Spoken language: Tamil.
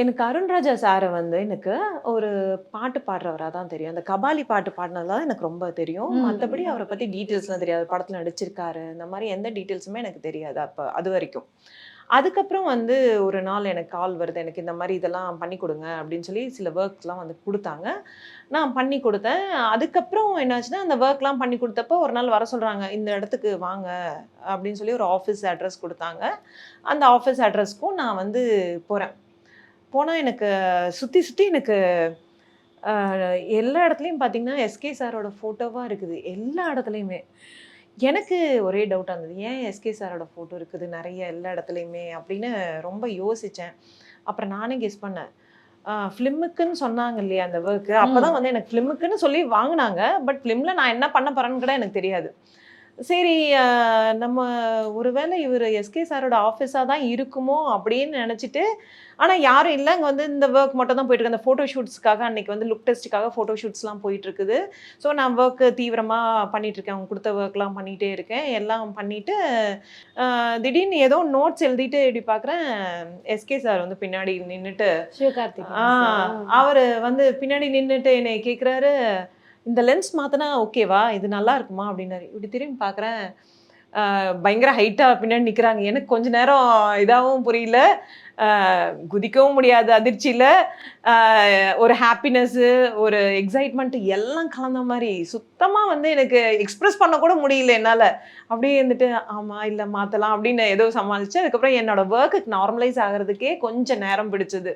எனக்கு அருண்ராஜா சாரை வந்து எனக்கு ஒரு பாட்டு பாடுறவராக தான் தெரியும். அந்த கபாலி பாட்டு பாடினது தான் எனக்கு ரொம்ப தெரியும். மற்றபடி அவரை பற்றி டீட்டெயில்ஸ்லாம் தெரியாது. படத்தில் நடிச்சிருக்காரு. இந்த மாதிரி எந்த டீட்டெயில்ஸுமே எனக்கு தெரியாது அப்போ அது வரைக்கும். அதுக்கப்புறம் வந்து ஒரு நாள் எனக்கு கால் வருது. எனக்கு இந்த மாதிரி இதெல்லாம் பண்ணி கொடுங்க அப்படின்னு சொல்லி சில ஒர்க்ஸ்லாம் வந்து கொடுத்தாங்க. நான் பண்ணி கொடுத்தேன். அதுக்கப்புறம் என்னாச்சுன்னா அந்த ஒர்க்லாம் பண்ணி கொடுத்தப்போ ஒரு நாள் வர சொல்கிறாங்க இந்த இடத்துக்கு வாங்க அப்படின்னு சொல்லி ஒரு ஆஃபீஸ் அட்ரஸ் கொடுத்தாங்க. அந்த ஆஃபீஸ் அட்ரஸ்க்கும் நான் வந்து போகிறேன் போனால் எனக்கு சுற்றி சுற்றி எனக்கு எல்லா இடத்துலையும் பார்த்தீங்கன்னா எஸ்கே சாரோட ஃபோட்டோவாக இருக்குது. எல்லா இடத்துலையுமே. எனக்கு ஒரே டவுட்டாக இருந்தது. ஏன் எஸ்கே சாரோட ஃபோட்டோ இருக்குது? நிறைய எல்லா இடத்துலையுமே அப்படின்னு ரொம்ப யோசித்தேன் அப்புறம் நானே கெஸ் பண்ணேன். ஃபிலிமுக்குன்னு சொன்னாங்க இல்லையா அந்த ஒர்க்கு அப்போ தான் வந்து எனக்கு ஃபிலிமுக்குன்னு சொல்லி வாங்கினாங்க. பட் ஃபிலிமில் நான் என்ன பண்ண போகிறேன்னு கூட எனக்கு தெரியாது. சரி நம்ம ஒருவேளை இவர் எஸ்கே சாரோட ஆஃபீஸாக தான் இருக்குமோ அப்படின்னு நினச்சிட்டு ஆனால் யாரும் இல்லை. அங்கே வந்து இந்த ஒர்க் மட்டும் தான் போயிட்டு இருக்கு அந்த ஃபோட்டோ ஷூட்ஸ்க்காக அன்னைக்கு வந்து லுக் டெஸ்ட்டுக்காக ஃபோட்டோ ஷூட்ஸ்லாம் போயிட்டு இருக்குது ஸோ நான் ஒர்க்கு தீவிரமாக பண்ணிட்டு இருக்கேன். அவங்க கொடுத்த ஒர்க்லாம் பண்ணிகிட்டே இருக்கேன். எல்லாம் பண்ணிட்டு ஆஹ், திடீர்னு ஏதோ நோட்ஸ் எழுதிட்டு இப்படி பார்க்குறேன் எஸ்கே சார் வந்து பின்னாடி நின்றுட்டு சிவகார்த்திக் அவர் வந்து பின்னாடி நின்றுட்டு என்னை கேட்குறாரு இந்த லென்ஸ் மாற்றினா ஓகேவா இது நல்லா இருக்குமா? அப்படின்னாரு. இப்படி திரும்பி பார்க்குறேன். பயங்கர ஹைட்டாக பின்னாடி நிற்கிறாங்க எனக்கு கொஞ்ச நேரம் இதாகவும் புரியல. குதிக்கவும் முடியாது. அதிர்ச்சியில். ஒரு ஹாப்பினஸ்ஸு ஒரு எக்ஸைட்மெண்ட்டு எல்லாம் கலந்த மாதிரி. சுத்தமாக வந்து எனக்கு எக்ஸ்ப்ரெஸ் பண்ண கூட முடியல என்னால். அப்படியே இருந்துட்டு ஆமாம் இல்லை மாற்றலாம் அப்படின்னு ஏதோ சமாளித்து அதுக்கப்புறம் என்னோடய ஒர்க்குக்கு நார்மலைஸ் ஆகிறதுக்கே கொஞ்சம் நேரம் பிடிச்சது.